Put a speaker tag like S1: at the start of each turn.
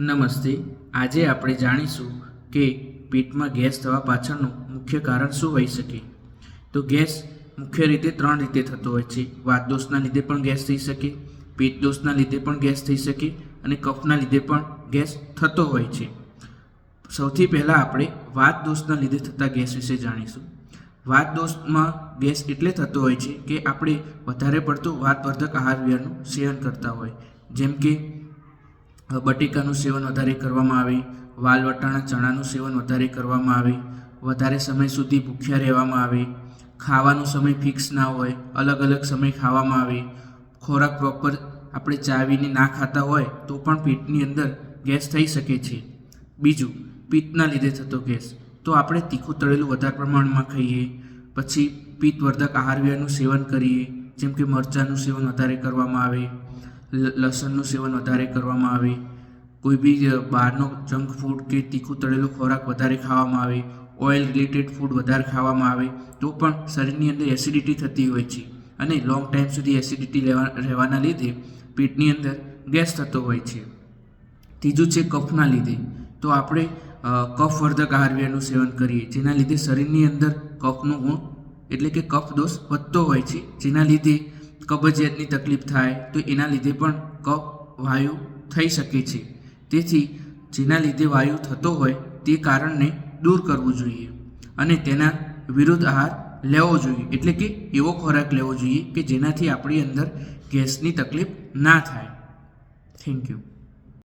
S1: નમસ્તે. આજે આપણે જાણીશું કે પેટમાં ગેસ થવા પાછળનું મુખ્ય કારણ શું હોઈ શકે. તો ગેસ મુખ્ય રીતે ત્રણ રીતે થતો હોય છે. વાત દોષના લીધે પણ ગેસ થઈ શકે, પેટ દોષના લીધે પણ ગેસ થઈ શકે અને કફના લીધે પણ ગેસ થતો હોય છે. સૌથી પહેલાં આપણે વાત દોષના લીધે થતા ગેસ વિશે જાણીશું. વાત દોષમાં ગેસ એટલે થતો હોય છે કે આપણે વધારે પડતું વાતવર્ધક આહાર વ્યયનું સેવન કરતા હોય. જેમ કે બટેકાનું સેવન વધારે કરવામાં આવે, વાલ વટાણા, ચણાનું સેવન વધારે કરવામાં આવે, વધારે સમય સુધી ભૂખ્યા રહેવામાં આવે, ખાવાનો સમય ફિક્સ ના હોય, અલગ અલગ સમય ખાવામાં આવે, ખોરાક પ્રોપર આપણે ચાવીને ના ખાતા હોય તો પણ પેટની અંદર ગેસ થઈ શકે છે. બીજું, પિત્તના લીધે થતો ગેસ. તો આપણે તીખું તળેલું વધારે પ્રમાણમાં ખાઈએ, પછી પિત્તવર્ધક આહાર વિહારનું સેવન કરીએ, જેમ કે મરચાંનું સેવન વધારે કરવામાં આવે લસણનું સેવન વધારે કરવામાં આવે. કોઈ બી બહારનો જંક ફૂડ કે તીખું તળેલું ખોરાક વધારે ખાવામાં આવે. ઓઇલ રિલેટેડ ફૂડ વધારે ખાવામાં આવે, તો પણ શરીરની અંદર એસિડિટી થતી હોય છે અને લોંગ ટાઈમ સુધી એસિડિટી લેવા, રહેવાના લીધે પેટની અંદર ગેસ થતો હોય છે. ત્રીજું છે કફના લીધે. તો આપણે કફવર્ધક આહારવ્યનું સેવન કરીએ, જેના લીધે શરીરની અંદર કફનું ગુણ એટલે કે કફ દોષ વધતો હોય છે, જેના લીધે કબજિયાતની તકલીફ થાય તો એના લીધે પણ કફ વાયુ થઈ શકે છે. તેથી જેના લીધે વાયુ થતો હોય તે કારણને દૂર કરવું જોઈએ અને તેના વિરુદ્ધ આહાર લેવો જોઈએ. એટલે કે એવો ખોરાક લેવો જોઈએ કે જેનાથી આપણી અંદર ગેસની તકલીફ ના થાય. Thank you